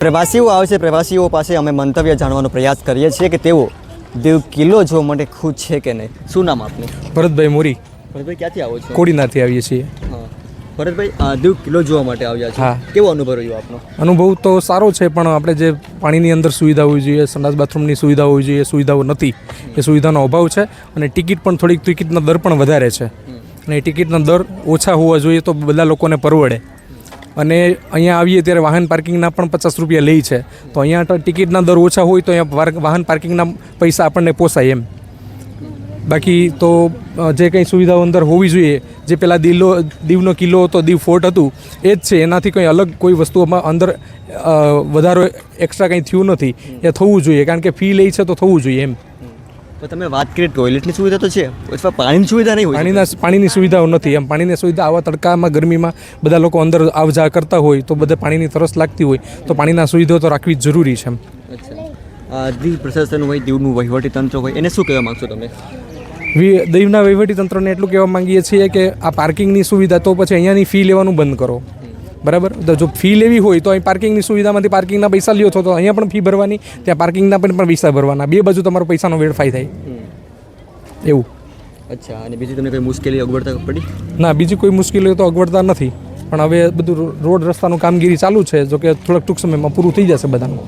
પ્રવાસીઓ આવે છે પ્રવાસીઓ પાસે અમે મંતવ્ય જાણવાનો પ્રયાસ કરીએ છીએ કે તેઓ દેવ કિલ્લો જોવા માટે ખુશ છે કે નહીં? શું નામ આપનું? ભરતભાઈ મોરી. ભરતભાઈ ક્યાંથી આવો છો? કોડીનારથી આવીએ છીએ. ભરતભાઈ આ દેવ કિલ્લો જોવા માટે આવ્યા છે. કેવો અનુભવ રહ્યો આપનો? અનુભવ તો સારો છે પણ આપણે જે પાણીની અંદર સુવિધા હોવી જોઈએ સંડાસ બાથરૂમની સુવિધા હોવી જોઈએ સુવિધાઓ નથી. એ સુવિધાનો અભાવ છે અને ટિકિટ પણ થોડીક ટિકિટનો દર પણ વધારે છે. અને એ ટિકિટનો દર ઓછા હોવા જોઈએ તો બધા લોકોને પરવડે. અને અહીંયા આવીએ ત્યારે વાહન પાર્કિંગના પણ પચાસ રૂપિયા લે છે. તો અહીંયા ટિકિટના દર ઓછા હોય તો અહીંયા વાહન પાર્કિંગના પૈસા આપણને પોસાય એમ. બાકી તો જે કંઈ સુવિધાઓ અંદર હોવી જોઈએ, જે પહેલાં દિલ્લો દીવનો કિલ્લો હતો, દીવ ફોર્ટ હતું, એ જ છે. એનાથી કંઈ અલગ કોઈ વસ્તુઓમાં અંદર વધારો એક્સ્ટ્રા કંઈ થયું નથી. એ થવું જોઈએ. કારણ કે ફી લે છે તો થવું જોઈએ એમ. તો તમે વાત કરી ટોયલેટની સુવિધા તો છે અથવા પાણીની સુવિધા નહીં હોય પાણીના પાણીની સુવિધાઓ નથી. એમ પાણીની સુવિધા આવા તડકામાં ગરમીમાં બધા લોકો અંદર આવ જા કરતા હોય તો બધે પાણીની તરસ લાગતી હોય તો પાણીના સુવિધાઓ તો રાખવી જ જરૂરી છે એમ. અચ્છા. દીવ પ્રશાસન હોય દીવનું વહીવટી તંત્ર હોય એને શું કહેવા માંગશો તમે? દીવના વહીવટી તંત્રને એટલું કહેવા માંગીએ છીએ કે આ પાર્કિંગની સુવિધા તો પછી અહીંયાની ફી લેવાનું બંધ કરો. બરાબર? તો જો ફી લેવી હોય તો અહીં પાર્કિંગની સુવિધામાંથી પાર્કિંગના પૈસા લ્યો છો તો અહીંયા પણ ફી ભરવાની ત્યાં પાર્કિંગના પણ પણ પૈસા ભરવાના. બે બાજુ તમારો પૈસાનો વેડફાઈ થાય. એવું. અચ્છા અને બીજી તમને કોઈ મુશ્કેલી અગવડતા પડી? ના બીજી કોઈ મુશ્કેલીઓ તો અગવડતા નથી. પણ હવે બધું રોડ રસ્તાનું કામગીરી ચાલુ છે. જો કે થોડાક ટૂંક સમયમાં પૂરું થઈ જશે બધાનું.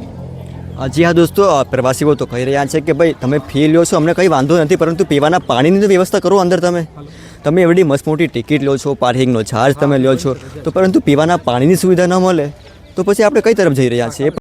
જી હા દોસ્તો પ્રવાસીઓ તો કહી રહ્યા છે કે ભાઈ, તમે ફી લ્યો છો, અમને કંઈ વાંધો નથી, પરંતુ પીવાના પાણીની તો વ્યવસ્થા કરો અંદર તમે. તમે એવડી મસ્ત મોટી ટિકિટ લો છો, પાર્કિંગનો ચાર્જ તમે લ્યો છો, તો પરંતુ પીવાના પાણીની સુવિધા ન મળે. તો પછી આપણે કઈ તરફ જઈ રહ્યા છીએ?